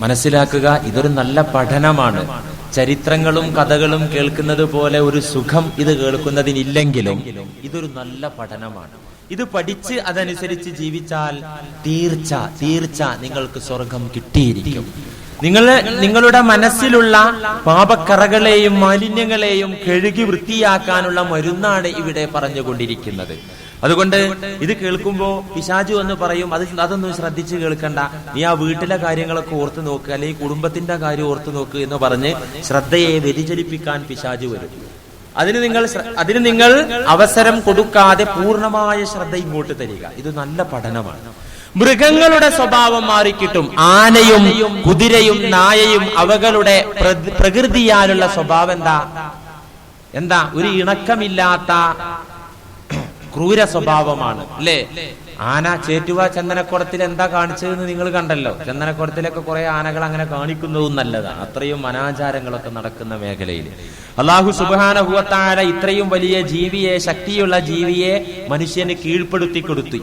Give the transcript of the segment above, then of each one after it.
മനസ്സിലാക്കുക ഇതൊരു നല്ല പഠനമാണ്. ചരിത്രങ്ങളും കഥകളും കേൾക്കുന്നത് പോലെ ഒരു സുഖം ഇത് കേൾക്കുന്നതിനില്ലെങ്കിലും ഇതൊരു നല്ല പഠനമാണ്. ഇത് പഠിച്ച് അതനുസരിച്ച് ജീവിച്ചാൽ തീർച്ച തീർച്ച നിങ്ങൾക്ക് സ്വർഗം കിട്ടിയിരിക്കും. നിങ്ങൾ നിങ്ങളുടെ മനസ്സിലുള്ള പാപക്കറകളെയും മാലിന്യങ്ങളെയും കഴുകി വൃത്തിയാക്കാനുള്ള മരുന്നാണ് ഇവിടെ പറഞ്ഞുകൊണ്ടിരിക്കുന്നത്. അതുകൊണ്ട് ഇത് കേൾക്കുമ്പോ പിശാചു എന്ന് പറയും അത് അതൊന്നും ശ്രദ്ധിച്ച് കേൾക്കണ്ട. നീ ആ വീട്ടിലെ കാര്യങ്ങളൊക്കെ ഓർത്ത് നോക്ക് അല്ലെങ്കിൽ കുടുംബത്തിന്റെ കാര്യം ഓർത്ത് നോക്ക് എന്ന് പറഞ്ഞ് ശ്രദ്ധയെ വ്യതിചലിപ്പിക്കാൻ പിശാചു വരും. അതിന് നിങ്ങൾ അതിന് നിങ്ങൾ അവസരം കൊടുക്കാതെ പൂർണമായ ശ്രദ്ധ ഇങ്ങോട്ട് തരിക. ഇത് നല്ല പഠനമാണ്. മൃഗങ്ങളുടെ സ്വഭാവം മാറിക്കിട്ടും. ആനയും കുതിരയും നായയും അവകളുടെ പ്രകൃ- പ്രകൃതിയാലുള്ള സ്വഭാവം എന്താ? എന്താ? ഒരു ഇണക്കമില്ലാത്ത ക്രൂര സ്വഭാവമാണ്. അല്ലേ ആന ചേറ്റുവ ചന്ദനക്കുടത്തിൽ എന്താ കാണിച്ചതെന്ന് നിങ്ങൾ കണ്ടല്ലോ. ചന്ദനക്കുടത്തിലൊക്കെ കുറെ ആനകൾ അങ്ങനെ കാണിക്കുന്നതും നല്ലതാണ് അത്രയും അനാചാരങ്ങളൊക്കെ നടക്കുന്ന മേഖലയിൽ. അള്ളാഹു സുബാനഹുവത്താര ഇത്രയും വലിയ ജീവിയെ ശക്തിയുള്ള ജീവിയെ മനുഷ്യന് കീഴ്പ്പെടുത്തി കൊടുത്തു.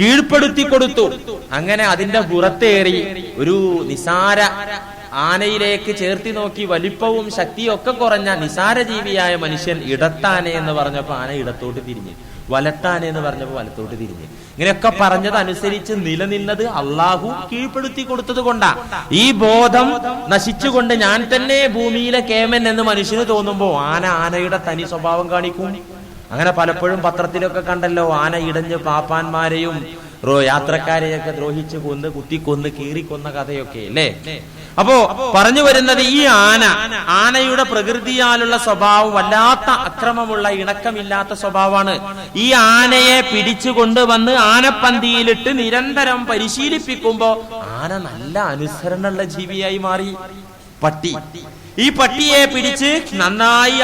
കീഴ്പ്പെടുത്തി കൊടുത്തു. അങ്ങനെ അതിന്റെ പുറത്തേറി ഒരു നിസാര ആനയിലേക്ക് ചേർത്തി നോക്കി വലിപ്പവും ശക്തിയും ഒക്കെ കുറഞ്ഞ നിസാര ജീവിയായ മനുഷ്യൻ ഇടത്താനെ എന്ന് പറഞ്ഞപ്പോ ആന ഇടത്തോട്ട് തിരിഞ്ഞ്. വലത്താനെ എന്ന് പറഞ്ഞപ്പോ വലത്തോട്ട് തിരിഞ്ഞ്. ഇങ്ങനെയൊക്കെ പറഞ്ഞതനുസരിച്ച് നിലനിന്നത് അള്ളാഹു കീഴ്പ്പെടുത്തി കൊടുത്തത് കൊണ്ടാ. ഈ ബോധം നശിച്ചുകൊണ്ട് ഞാൻ തന്നെ ഭൂമിയിലെ കേമൻ എന്ന് മനുഷ്യന് തോന്നുമ്പോ ആന ആനയുടെ തനി സ്വഭാവം കാണിക്കും. അങ്ങനെ പലപ്പോഴും പത്രത്തിലൊക്കെ കണ്ടല്ലോ ആന ഇടഞ്ഞ് പാപ്പാന്മാരെയും യാത്രക്കാരെയൊക്കെ ദ്രോഹിച്ച് കൊന്ന് കുത്തിക്കൊന്ന് കീറിക്കൊന്ന കഥയൊക്കെ അല്ലേ? അപ്പോ പറഞ്ഞു വരുന്നത് ഈ ആന ആനയുടെ പ്രകൃതിയാലുള്ള സ്വഭാവം വല്ലാത്ത അക്രമമുള്ള ഇണക്കമില്ലാത്ത സ്വഭാവമാണ്. ഈ ആനയെ പിടിച്ചു കൊണ്ടുവന്ന് ആനപ്പന്തിയിലിട്ട് നിരന്തരം പരിശീലിപ്പിക്കുമ്പോ ആന നല്ല അനുസരണമുള്ള ജീവിയായി മാറി. പട്ടി. ഈ പട്ടിയെ പിടിച്ച് നന്നായി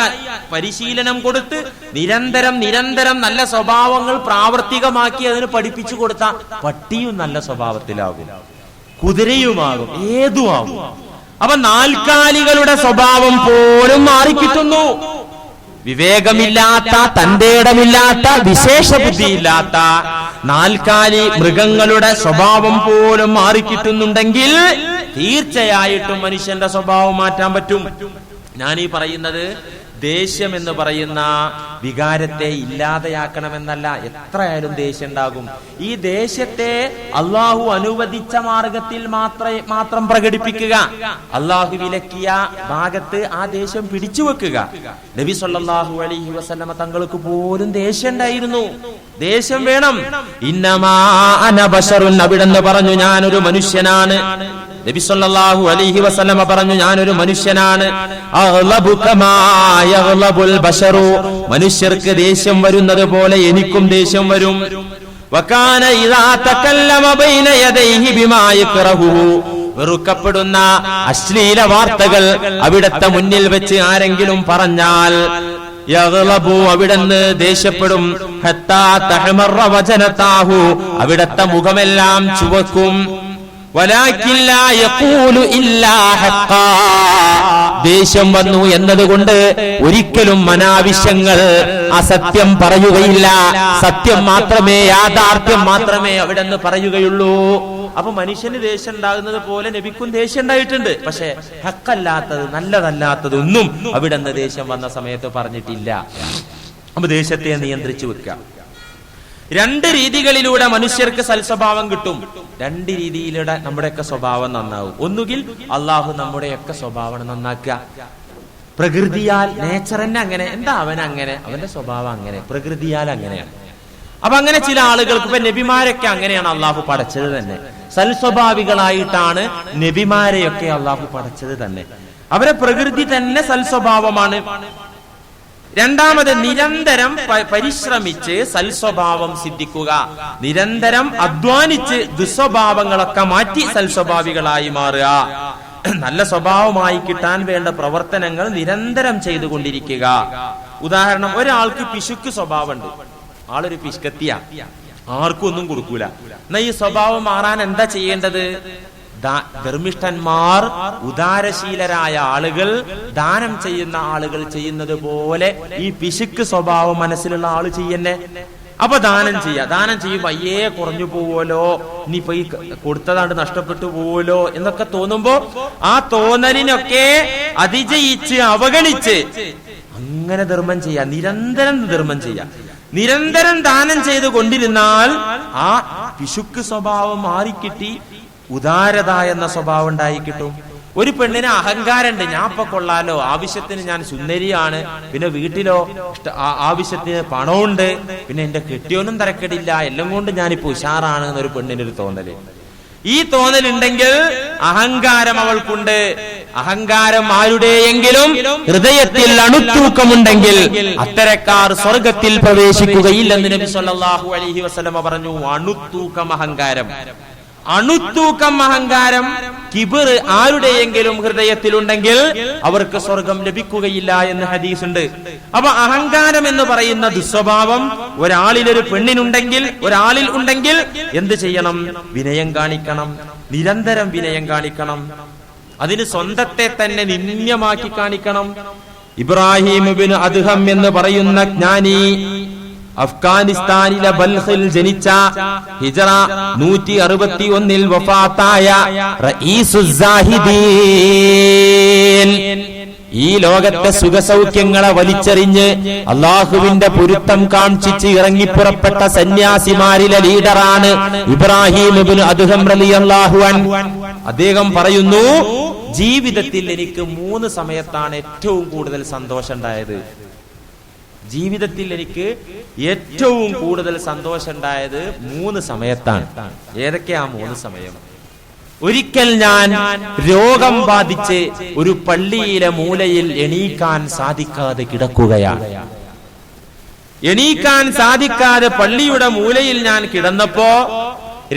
പരിശീലനം കൊടുത്ത് നിരന്തരം നിരന്തരം നല്ല സ്വഭാവങ്ങൾ പ്രാവർത്തികമാക്കി അതിന് പഠിപ്പിച്ചു കൊടുത്ത പട്ടിയും നല്ല സ്വഭാവത്തിലാകും. കുതിരയുമാകും. ഏതുമാകും? അപ്പൊ നാൽക്കാലികളുടെ സ്വഭാവം പോലും മാറിക്കിട്ടുന്നു. വിവേകമില്ലാത്ത തന്റെ ഇടമില്ലാത്ത വിശേഷ ബുദ്ധിയില്ലാത്ത നാൽക്കാലി മൃഗങ്ങളുടെ സ്വഭാവം പോലും മാറിക്കിട്ടുന്നുണ്ടെങ്കിൽ തീർച്ചയായിട്ടും മനുഷ്യന്റെ സ്വഭാവം മാറ്റാൻ പറ്റും. ഞാൻ ഈ പറയുന്നത് ദേഷ്യം എന്ന് പറയുന്ന വികാരത്തെ ഇല്ലാതെയാക്കണമെന്നല്ല എത്രയായാലും ദേഷ്യം ഉണ്ടാകും ഈ ദേഷ്യത്തെ അള്ളാഹു അനുവദിച്ച മാർഗത്തിൽ മാത്രമേ മാത്രം പ്രകടിപ്പിക്കുക. അള്ളാഹു വിലക്കിയ ഭാഗത്ത് ആ ദേഷ്യം പിടിച്ചു വെക്കുക. നബി സല്ലാഹു അലൈഹി വസ്ലമ തങ്ങൾക്ക് പോലും ദേഷ്യം ഉണ്ടായിരുന്നു ദേഷ്യം വേണം. ഇന്നമാ അന ബശറുൻ അവിടെന്ന് പറഞ്ഞു ഞാനൊരു മനുഷ്യനാണ്. നബി സല്ലല്ലാഹു അലൈഹി വസല്ലമ പറഞ്ഞു ഞാനൊരു മനുഷ്യനാണ്. മനുഷ്യർക്ക് ദേഷ്യം വരുന്നത് പോലെ എനിക്കും ദേഷ്യം വരും. വകാന ഇദാ തകല്ലമ ബൈന യദൈഹി ബിമാ യക്റഹുഹു വെറുക്കപ്പെടുന്ന അശ്ലീല വാർത്തകൾ അവിടത്തെ മുന്നിൽ വെച്ച് ആരെങ്കിലും പറഞ്ഞാൽ അവിടുന്ന് ദേഷ്യപ്പെടും. അവിടത്തെ മുഖമെല്ലാം ചുവക്കും. ദേഷ്യം വന്നു എന്നതുകൊണ്ട് ഒരിക്കലും മനാവശ്യങ്ങൾ അസത്യം പറയുകയില്ല. സത്യം മാത്രമേ യാഥാർത്ഥ്യം മാത്രമേ അവിടെ നിന്ന് പറയുകയുള്ളൂ. അപ്പൊ മനുഷ്യന് ദേഷ്യം ഉണ്ടാകുന്നത് പോലെ നബിക്കും ദേഷ്യം ഉണ്ടായിട്ടുണ്ട്. പക്ഷെ ഹക്കല്ലാത്തത് നല്ലതല്ലാത്തത് ഒന്നും അവിടെ നിന്ന് ദേഷ്യം വന്ന സമയത്ത് പറഞ്ഞിട്ടില്ല. അപ്പൊ ദേഷ്യത്തെ നിയന്ത്രിച്ചു വെക്കാം രണ്ട് രീതികളിലൂടെ മനുഷ്യർക്ക് സൽസ്വഭാവം കിട്ടും. രണ്ട് രീതിയിലൂടെ നമ്മുടെയൊക്കെ സ്വഭാവം നന്നാവും. ഒന്നുകിൽ അള്ളാഹു നമ്മുടെയൊക്കെ സ്വഭാവം നന്നാക്കുക. പ്രകൃതിയാൽ നേച്ചർ തന്നെ അങ്ങനെ. എന്താ അവൻ അങ്ങനെ? അവന്റെ സ്വഭാവം അങ്ങനെ. പ്രകൃതിയാൽ അങ്ങനെയാണ്. അപ്പൊ അങ്ങനെ ചില ആളുകൾക്ക് ഇപ്പൊ നബിമാരൊക്കെ അങ്ങനെയാണ് അള്ളാഹു പടച്ചത് തന്നെ. സൽസ്വഭാവികളായിട്ടാണ് നബിമാരെയൊക്കെ അള്ളാഹു പടച്ചത് തന്നെ. അവരെ പ്രകൃതി തന്നെ സൽസ്വഭാവമാണ്. രണ്ടാമത് നിരന്തരം പരിശ്രമിച്ച് സൽസ്വഭാവം സിദ്ധിക്കുക. നിരന്തരം അധ്വാനിച്ച് ദുസ്വഭാവങ്ങളൊക്കെ മാറ്റി സൽസ്വഭാവികളായി മാറുക. നല്ല സ്വഭാവമായി കിട്ടാൻ വേണ്ട പ്രവർത്തനങ്ങൾ നിരന്തരം ചെയ്തുകൊണ്ടിരിക്കുക. ഉദാഹരണം ഒരാൾക്ക് പിശുക്ക് സ്വഭാവമുണ്ട്. ആളൊരു പിശുക്കത്തിയ. ആർക്കും ഒന്നും കൊടുക്കൂല. എന്നാ ഈ സ്വഭാവം മാറാൻ എന്താ ചെയ്യേണ്ടത്? ധർമ്മിഷ്ഠന്മാർ ഉദാരശീലരായ ആളുകൾ ദാനം ചെയ്യുന്ന ആളുകൾ ചെയ്യുന്നത് പോലെ ഈ പിശുക്ക് സ്വഭാവം മനസ്സിലുള്ള ആൾ ചെയ്യന്നെ. അപ്പൊ ദാനം ചെയ്യാ. ദാനം ചെയ്യുമ്പോ അയ്യേ കുറഞ്ഞു പോവുമല്ലോ ഇനിയിപ്പോ ഈ കൊടുത്തതാണ്ട് നഷ്ടപ്പെട്ടു പോവുമല്ലോ എന്നൊക്കെ തോന്നുമ്പോ ആ തോന്നലിനൊക്കെ അതിജയിച്ച് അവഗണിച്ച് അങ്ങനെ ധർമ്മം ചെയ്യാ. നിരന്തരം ധർമ്മം ചെയ്യാ. നിരന്തരം ദാനം ചെയ്ത് കൊണ്ടിരുന്നാൽ ആ പിശുക്ക് സ്വഭാവം മാറിക്കിട്ടി ഉദാരത എന്ന സ്വഭാവം ഉണ്ടായി കിട്ടും. ഒരു പെണ്ണിന് അഹങ്കാരമുണ്ട്. ഞാൻ ഇപ്പൊ കൊള്ളാലോ. ആവശ്യത്തിന് ഞാൻ സുന്ദരിയാണ്. പിന്നെ വീട്ടിലോ ആവശ്യത്തിന് പണമുണ്ട് പിന്നെ എന്റെ കെട്ടിയോനും തരക്കെടില്ല. എല്ലാം കൊണ്ട് ഞാനിപ്പോ ഉഷാറാണ് എന്നൊരു പെണ്ണിന്റെ ഒരു തോന്നൽ. ഈ തോന്നലുണ്ടെങ്കിൽ അഹങ്കാരം അവൾക്കുണ്ട്. അഹങ്കാരം ആരുടെയെങ്കിലും ഹൃദയത്തിൽ അണുത്തൂക്കമുണ്ടെങ്കിൽ അത്തരക്കാർ സ്വർഗത്തിൽ പ്രവേശിക്കുകയില്ലെന്ന് നബി സല്ലല്ലാഹു അലൈഹി വസല്ലമ പറഞ്ഞു. അണുത്തൂക്കം അഹങ്കാരം. അണുത്തൂക്കം അഹങ്കാരം കിബിർ ആരുടെയെങ്കിലും ഹൃദയത്തിലുണ്ടെങ്കിൽ അവർക്ക് സ്വർഗം ലഭിക്കുകയില്ല എന്ന് ഹദീസ് ഉണ്ട് അപ്പൊ അഹങ്കാരം എന്ന് പറയുന്ന ദുസ്വഭാവം ഒരാളിൽ ഒരു പെണ്ണിനുണ്ടെങ്കിൽ ഒരാളിൽ ഉണ്ടെങ്കിൽ എന്ത് ചെയ്യണം? വിനയം കാണിക്കണം. നിരന്തരം വിനയം കാണിക്കണം. അതിന് സ്വന്തത്തെ തന്നെ നിന്യമാക്കി കാണിക്കണം. ഇബ്രാഹിം അദ്ഹം എന്ന് പറയുന്ന ജ്ഞാനി അഫ്ഗാനിസ്ഥാനിലെ ബൽഹിൽ ജനിച്ച ഹിജറ നൂറ്റി അറുപത്തി ഒന്നിൽ വഫാത്തായ. ഈ ലോകത്തെ സുഖസൗഖ്യങ്ങളെ വലിച്ചെറിഞ്ഞ് അള്ളാഹുവിന്റെ പൊരുത്തം കാണിച്ചിച്ച് ഇറങ്ങിപ്പുറപ്പെട്ട സന്യാസിമാരിലെ ലീഡറാണ് ഇബ്രാഹിം അദ്ഹം റളിയല്ലാഹു അൻഹു അദ്ദേഹം പറയുന്നു ജീവിതത്തിൽ എനിക്ക് മൂന്ന് സമയത്താണ് ഏറ്റവും കൂടുതൽ സന്തോഷം ഉണ്ടായത് ജീവിതത്തിൽ എനിക്ക് ഏറ്റവും കൂടുതൽ സന്തോഷം ഉണ്ടായത് മൂന്ന് സമയത്താണ്. ഏതൊക്കെയാ മൂന്ന് സമയം? ഒരിക്കൽ ഞാൻ രോഗം ബാധിച്ച് ഒരു പള്ളിയിലെ മൂലയിൽ എണീക്കാൻ സാധിക്കാതെ കിടക്കുകയാണ്. എണീക്കാൻ സാധിക്കാതെ പള്ളിയുടെ മൂലയിൽ ഞാൻ കിടന്നപ്പോ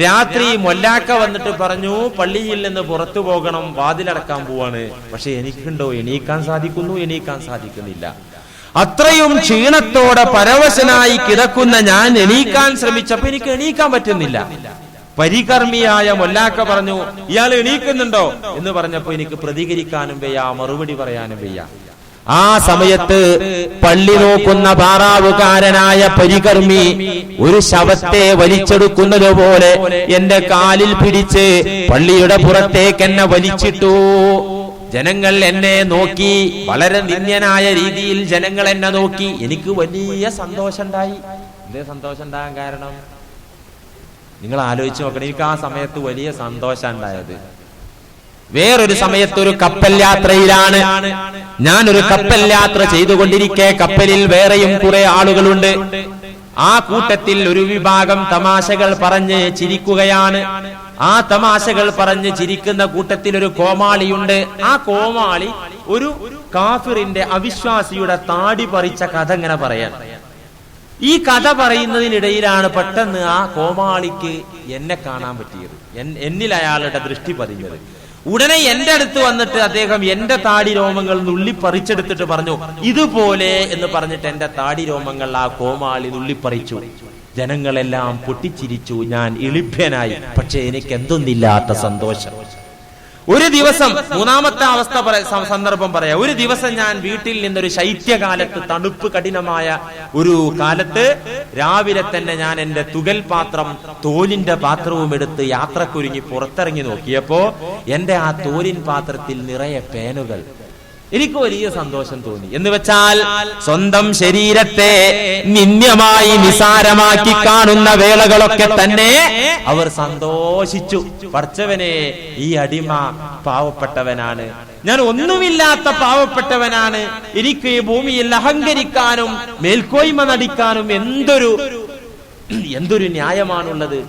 രാത്രി മൊല്ലാക്ക വന്നിട്ട് പറഞ്ഞു പള്ളിയിൽ നിന്ന് പുറത്തു പോകണം വാതിലടക്കാൻ പോവാണ്. പക്ഷെ എനിക്കുണ്ടോ എണീക്കാൻ സാധിക്കുന്നു എണീക്കാൻ സാധിക്കുന്നില്ല. അത്രയും ക്ഷീണത്തോടെ പരവശനായി കിടക്കുന്ന ഞാൻ എണീക്കാൻ ശ്രമിച്ചപ്പോ എനിക്ക് എണീക്കാൻ പറ്റുന്നില്ല. പരികർമ്മിയായ മൊല്ലാക്ക പറഞ്ഞു ഇയാൾ എണീക്കുന്നുണ്ടോ? എന്ന് പറഞ്ഞപ്പോ എനിക്ക് പ്രതികരിക്കാനും വയ്യ മറുപടി പറയാനും വയ്യ. ആ സമയത്ത് പള്ളി നോക്കുന്ന പാറാവുകാരനായ പരികർമ്മി ഒരു ശവത്തെ വലിച്ചെടുക്കുന്നത് പോലെ എന്റെ കാലിൽ പിടിച്ച് പള്ളിയുടെ പുറത്തേക്ക് എന്നെ വലിച്ചിട്ടു. ജനങ്ങൾ എന്നെ നോക്കി. വളരെ നിന്യനായ രീതിയിൽ ജനങ്ങൾ എന്നെ നോക്കി. എനിക്ക് വലിയ സന്തോഷം ഉണ്ടായി എന്തേ സന്തോഷം ഉണ്ടാകാൻ കാരണം നിങ്ങൾ ആലോചിച്ച് നോക്കണം. എനിക്ക് ആ സമയത്ത് വലിയ സന്തോഷം ഉണ്ടായത്. വേറൊരു സമയത്ത് ഒരു കപ്പൽ യാത്രയിലാണ്. ഞാൻ ഒരു കപ്പൽ യാത്ര ചെയ്തുകൊണ്ടിരിക്കെ. കപ്പലിൽ വേറെയും കുറെ ആളുകളുണ്ട്. ആ കൂട്ടത്തിൽ ഒരു വിഭാഗം തമാശകൾ പറഞ്ഞ് ചിരിക്കുകയാണ്. ആ തമാശകൾ പറഞ്ഞ് ചിരിക്കുന്ന കൂട്ടത്തിൽ ഒരു കോമാളിയുണ്ട്. ആ കോമാളി ഒരു കാഫിറിന്റെ അവിശ്വാസിയുടെ താടി പറിച്ച കഥ ഇങ്ങനെ പറയാൻ ഈ കഥ പറയുന്നതിനിടയിലാണ് പെട്ടെന്ന് ആ കോമാളിക്ക് എന്നെ കാണാൻ പറ്റിയത്. എന്നിൽ അയാളുടെ ദൃഷ്ടി പതിഞ്ഞത്. ഉടനെ എന്റെ അടുത്ത് വന്നിട്ട് അദ്ദേഹം എന്റെ താടി രോമങ്ങൾ നുള്ളി പറിച്ചെടുത്തിട്ട് പറഞ്ഞു ഇതുപോലെ എന്ന് പറഞ്ഞിട്ട് എന്റെ താടി രോമങ്ങൾ ആ കോമാളി നുള്ളിപ്പറിച്ചു ജനങ്ങളെല്ലാം പൊട്ടിച്ചിരിച്ചു. ഞാൻ എളിഭ്യനായി. പക്ഷെ എനിക്ക് എന്തൊന്നില്ലാത്ത സന്തോഷം. ഒരു ദിവസം മൂന്നാമത്തെ അവസ്ഥ സന്ദർഭം പറയാം. ഒരു ദിവസം ഞാൻ വീട്ടിൽ നിന്നൊരു ശൈത്യകാലത്ത് തണുപ്പ് കഠിനമായ ഒരു കാലത്ത് രാവിലെ തന്നെ ഞാൻ എന്റെ തുകൽ പാത്രം തോലിന്റെ പാത്രവും എടുത്ത് യാത്രക്കൊരുങ്ങി പുറത്തിറങ്ങി നോക്കിയപ്പോ എന്റെ ആ തോലിൻ പാത്രത്തിൽ നിറയെ പേനുകൾ എനിക്ക് വലിയ സന്തോഷം തോന്നി. എന്ന് വെച്ചാൽ സ്വന്തം ശരീരത്തെ നിന്യമായി നിസാരമാക്കി കാണുന്ന വേളകളൊക്കെ തന്നെ അവർ സന്തോഷിച്ചു. പഠിച്ചവനെ ഈ അടിമ പാവപ്പെട്ടവനാണ്. ഞാൻ ഒന്നുമില്ലാത്ത പാവപ്പെട്ടവനാണ്. എനിക്ക് ഈ ഭൂമിയിൽ അഹങ്കരിക്കാനും മേൽക്കോയ്മ നടിക്കാനും എന്തൊരു എന്തൊരു ന്യായമാണുള്ളത്.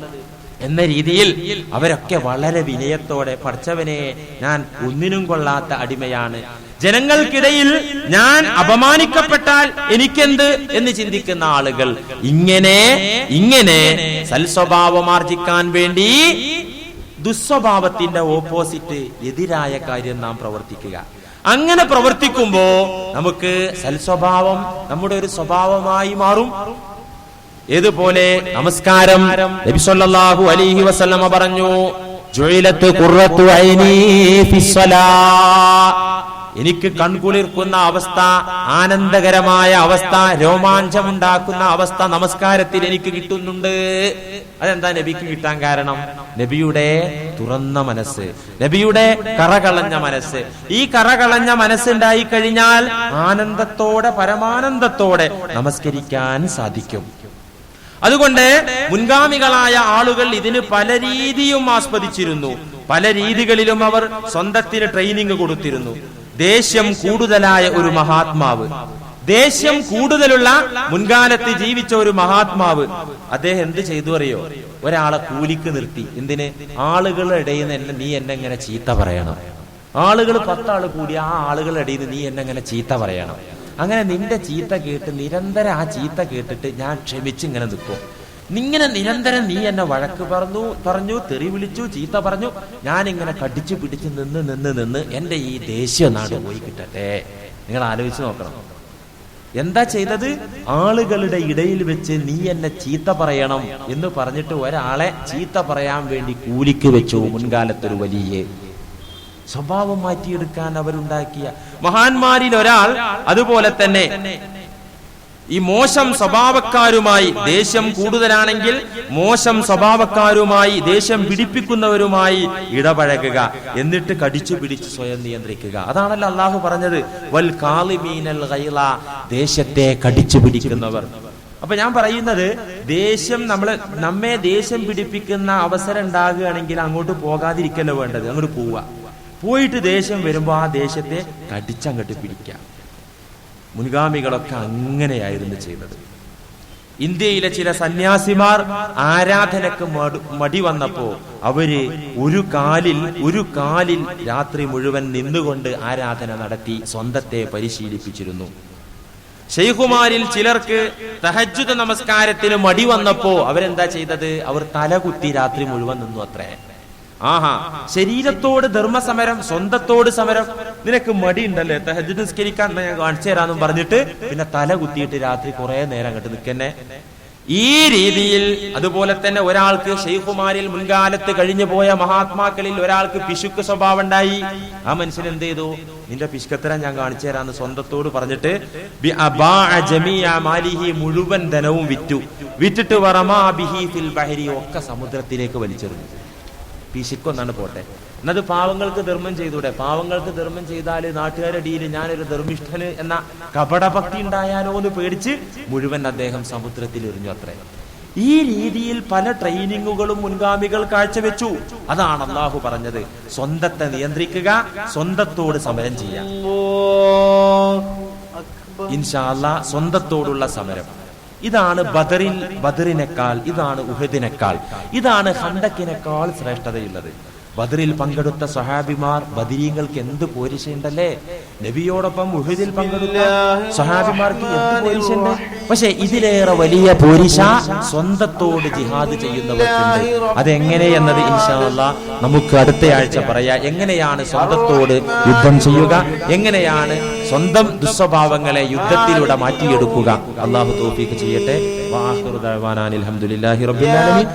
എന്ന രീതിയിൽ അവരൊക്കെ വളരെ വിനയത്തോടെ പഠിച്ചവനെ ഞാൻ ഒന്നിനും കൊള്ളാത്ത അടിമയാണ്. ജനങ്ങൾക്കിടയിൽ ഞാൻ അപമാനിക്കപ്പെട്ടാൽ എനിക്കെന്ത് എന്ന് ചിന്തിക്കുന്ന ആളുകൾ. ഇങ്ങനെ ഇങ്ങനെ സൽസ്വഭാവം വേണ്ടി ദുസ്വഭാവത്തിന്റെ ഓപ്പോസിറ്റ് എതിരായ കാര്യം നാം പ്രവർത്തിക്കുക. അങ്ങനെ പ്രവർത്തിക്കുമ്പോ നമുക്ക് സൽസ്വഭാവം നമ്മുടെ ഒരു സ്വഭാവമായി മാറും. ഏതുപോലെ നമസ്കാരം നബി സല്ലല്ലാഹു അലൈഹി വസല്ലമ പറഞ്ഞു ഐനി ഫിസ്സലാ എനിക്ക് കൺകുളിർക്കുന്ന അവസ്ഥ ആനന്ദകരമായ അവസ്ഥ രോമാഞ്ചമുണ്ടാക്കുന്ന അവസ്ഥ നമസ്കാരത്തിൽ എനിക്ക് കിട്ടുന്നുണ്ട്. അതെന്താ നബിക്ക് കിട്ടാൻ കാരണം? നബിയുടെ തുറന്ന മനസ്സ് നബിയുടെ കറകളഞ്ഞ മനസ്സ്. ഈ കറകളഞ്ഞ മനസ്സുണ്ടായി കഴിഞ്ഞാൽ ആനന്ദത്തോടെ പരമാനന്ദത്തോടെ നമസ്കരിക്കാൻ സാധിക്കും. അതുകൊണ്ട് മുൻഗാമികളായ ആളുകൾ ഇതിന് പല രീതിയും ആസ്വദിച്ചിരുന്നു. പല രീതികളിലും അവർ സ്വന്തത്തിന് ട്രെയിനിങ് കൊടുത്തിരുന്നു. ദേഷ്യം കൂടുതലായ ഒരു മഹാത്മാവ്. ദേഷ്യം കൂടുതലുള്ള മുൻകാലത്ത് ജീവിച്ച ഒരു മഹാത്മാവ്. അദ്ദേഹം എന്ത് ചെയ്തു അറിയോ? ഒരാളെ കൂലിക്ക് നിർത്തി. എന്തിന്? ആളുകളുടെ ഇടയിൽ നിന്ന് നീ എന്നെ ഇങ്ങനെ ചീത്ത പറയണം. ആളുകൾ പത്താൾ കൂടി ആ ആളുകളുടെ ഇടയിൽ നിന്ന് നീ എന്നെ ഇങ്ങനെ ചീത്ത പറയണം. അങ്ങനെ നിന്റെ ചീത്ത കേട്ട് നിരന്തരം ആ ചീത്ത കേട്ടിട്ട് ഞാൻ ക്ഷമിച്ച് ഇങ്ങനെ നിൽക്കും. നിങ്ങനെ നിരന്തരം നീ എന്നെ വഴക്ക് പറഞ്ഞു പറഞ്ഞു തെറി വിളിച്ചു ചീത്ത പറഞ്ഞു ഞാൻ ഇങ്ങനെ കടിച്ചു പിടിച്ച് നിന്ന് നിന്ന് നിന്ന് എന്റെ ഈ ദേശീയ നാട് പോയി കിട്ടട്ടെ. നിങ്ങൾ ആലോചിച്ച് നോക്കണം. എന്താ ചെയ്തത്? ആളുകളുടെ ഇടയിൽ വെച്ച് നീ എന്നെ ചീത്ത പറയണം എന്ന് പറഞ്ഞിട്ട് ഒരാളെ ചീത്ത പറയാൻ വേണ്ടി കൂലിക്ക് വെച്ചു മുൻകാലത്തൊരു വലിയ. സ്വഭാവം മാറ്റിയെടുക്കാൻ അവരുണ്ടാക്കിയ മഹാന്മാരിൽ ഒരാൾ അതുപോലെ തന്നെ. ഈ മോശം സ്വഭാവക്കാരുമായി ദേഷ്യം കൂടുതലാണെങ്കിൽ മോശം സ്വഭാവക്കാരുമായി ദേഷ്യം പിടിപ്പിക്കുന്നവരുമായി ഇടപഴകുക. എന്നിട്ട് കടിച്ചു പിടിച്ച് സ്വയം നിയന്ത്രിക്കുക. അതാണല്ലോ അള്ളാഹു പറഞ്ഞത്. വൽ കാളിമീനൽ ദേശത്തെ കടിച്ചു പിടിക്കുന്നവർ. അപ്പൊ ഞാൻ പറയുന്നത് ദേഷ്യം നമ്മൾ നമ്മെ ദേഷ്യം പിടിപ്പിക്കുന്ന അവസരം ഉണ്ടാകുകയാണെങ്കിൽ അങ്ങോട്ട് പോകാതിരിക്കല്ലോ വേണ്ടത്? അങ്ങോട്ട് പോവുക. പോയിട്ട് ദേഷ്യം വരുമ്പോ ആ ദേഷ്യത്തെ കടിച്ചങ്ങോട്ട് പിടിക്കാം മുൻഗാമികളൊക്കെ അങ്ങനെയായിരുന്നു ചെയ്തത്. ഇന്ത്യയിലെ ചില സന്യാസിമാർ ആരാധനക്ക് മടി വന്നപ്പോ അവർ ഒരു കാലിൽ ഒരു കാലിൽ രാത്രി മുഴുവൻ നിന്നുകൊണ്ട് ആരാധന നടത്തി സ്വന്തത്തെ പരിശീലിപ്പിച്ചിരുന്നു. ഷെയ്ഖുമാരിൽ ചിലർക്ക് തഹജുദ നമസ്കാരത്തിന് മടി വന്നപ്പോ അവരെന്താ ചെയ്തത്? അവർ തലകുത്തി രാത്രി മുഴുവൻ നിന്നു അത്രേ. ആഹാ. ശരീരത്തോട് ധർമ്മസമരം സ്വന്തത്തോട് സമരം. നിനക്ക് മടി ഉണ്ടല്ലേ തഹജ്ജുദ് നിസ്കരിക്കാൻ ഞാൻ കാണിച്ചു തരാന്നും പറഞ്ഞിട്ട് പിന്നെ തല കുത്തിയിട്ട് രാത്രി കുറെ നേരം അങ്ങോട്ട് നിൽക്കന്നെ. ഈ രീതിയിൽ അതുപോലെ തന്നെ ഒരാൾക്ക് ഷെയ്ഖുമാരിൽ മുൻകാലത്ത് കഴിഞ്ഞു പോയ മഹാത്മാക്കളിൽ ഒരാൾക്ക് പിശുക്ക് സ്വഭാവം ഉണ്ടായി. ആ മനുഷ്യൻ എന്ത് ചെയ്തു? നിന്റെ പിശുക്കത്തരം ഞാൻ കാണിച്ചു തരാന്ന് സ്വന്തത്തോട് പറഞ്ഞിട്ട് മുഴുവൻ ധനവും വിറ്റു. വിറ്റിട്ട് ഒക്കെ സമുദ്രത്തിലേക്ക് വലിച്ചെറിഞ്ഞു. പിശുക്കൊന്നാണ് പോട്ടെ. എന്നത് പാവങ്ങൾക്ക് ധർമ്മം ചെയ്തൂടെ. പാവങ്ങൾക്ക് ധർമ്മം ചെയ്താൽ നാട്ടുകാരുടെ ഇടയിൽ ഞാനൊരു ധർമ്മിഷ്ഠന് എന്ന കപടഭക്തി ഉണ്ടായാലോ എന്ന് പേടിച്ച് മുഴുവൻ അദ്ദേഹം സമുദ്രത്തിൽ എറിഞ്ഞു അത്രേ. ഈ രീതിയിൽ പല ട്രെയിനിങ്ങുകളും മുൻഗാമികൾ കാഴ്ചവെച്ചു. അതാണ് അള്ളാഹു പറഞ്ഞത്. സ്വന്തത്തെ നിയന്ത്രിക്കുക സ്വന്തത്തോട് സമരം ചെയ്യാം ഇൻഷാല്ല സ്വന്തത്തോടുള്ള സമരം. ഇതാണ് ബദറിൽ ബദറിനേക്കാൾ ഇതാണ് ഉഹദിനേക്കാൾ. ഇതാണ് ഹണ്ടക്കിനേക്കാൾ ശ്രേഷ്ഠതയുള്ളത്. ബദറിൽ പങ്കെടുത്ത സഹാബിമാർ ബദരീങ്ങൾക്ക് എന്ത് പോരിശയുണ്ടല്ലേ? നബിയോടൊപ്പം ഉഹദിൽ പങ്കെടുത്ത സഹാബിമാർക്ക് എന്ത് പോരിശയുണ്ട്? പക്ഷെ ഇതിലേറെ വലിയ പോരിശ സ്വന്തത്തോട് ജിഹാദ് ചെയ്യുന്നവർക്കുണ്ട്. അതെങ്ങനെ എന്നത് ഇൻഷാല്ല നമുക്ക് അടുത്ത ആഴ്ച പറയാം. എങ്ങനെയാണ് സ്വന്തത്തോട് യുദ്ധം ചെയ്യുക? എങ്ങനെയാണ് സ്വന്തം ദുസ്വഭാവങ്ങളെ യുദ്ധത്തിലൂടെ മാറ്റിയെടുക്കുക? അള്ളാഹു തോഫീക്ക് ചെയ്യട്ടെ. റബ്ബിൽ ആലമീൻ.